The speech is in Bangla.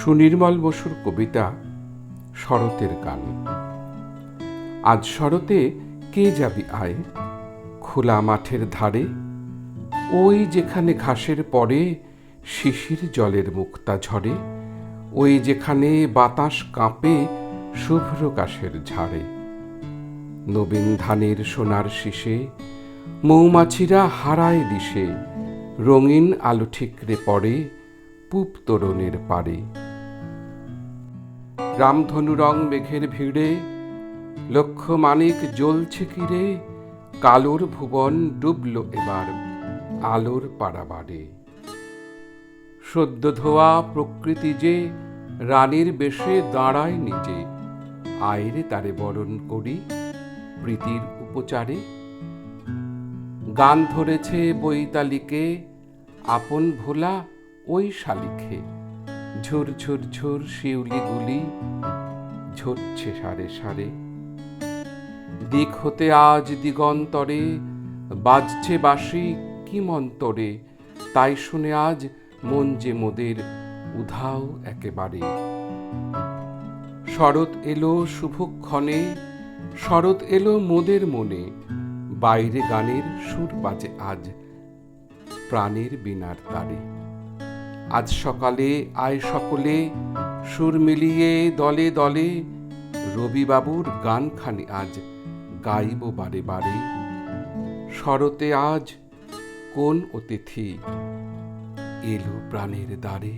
সুনির্মল বসুর কবিতা শরতের গান আজ শরতে কে যাবি আয়? খোলা মাঠের ধারে, ওই যেখানে ঘাসের পরে শিশির জলের মুক্তা ঝরে, ওই যেখানে বাতাস কাঁপে শুভ্র কাশের ঝাড়ে। নবীন ধানের সোনার শীষে মৌমাছিরা হারায় দিশে, রঙিন আলো ঠিকরে পড়ে পূব তোরণের পারে রামধনু রং মেঘের ভিড়ে লক্ষ মানিক জ্বলছে কিরে কালোর ভুবন ডুবল এবার আলোর পাড়াবাড়ে সদ্য ধোয়া প্রকৃতি যে রানীর বেশে দাঁড়ায় নিজে, আয়রে তারে বরণ করি প্রীতির উপচারে। গান ধরেছে বৈতালিকে, আপন ভোলা ওই শালিখে। ঝুর ঝুর ঝুর শিউলিগুলি ঝরছে সারে সারে। দিক হতে আজ দিগন্তরে, বাজছে বাসি কি মন্তরে তাই শুনে আজ মন যে মোদের উধাও একেবারে। শরৎ এলো শুভক্ষণে, শরৎ এলো মোদের মনে, বাইরে গানের সুর বাজে আজ প্রাণের বিনার তারে। আজ সকালে, আয় সকলে, সুর মিলিয়ে দলে দলে, রবিবাবুর গানখানি আজ গাইব বারে বারে। শরতে আজ কোন অতিথি এলো প্রাণের দ্বারে?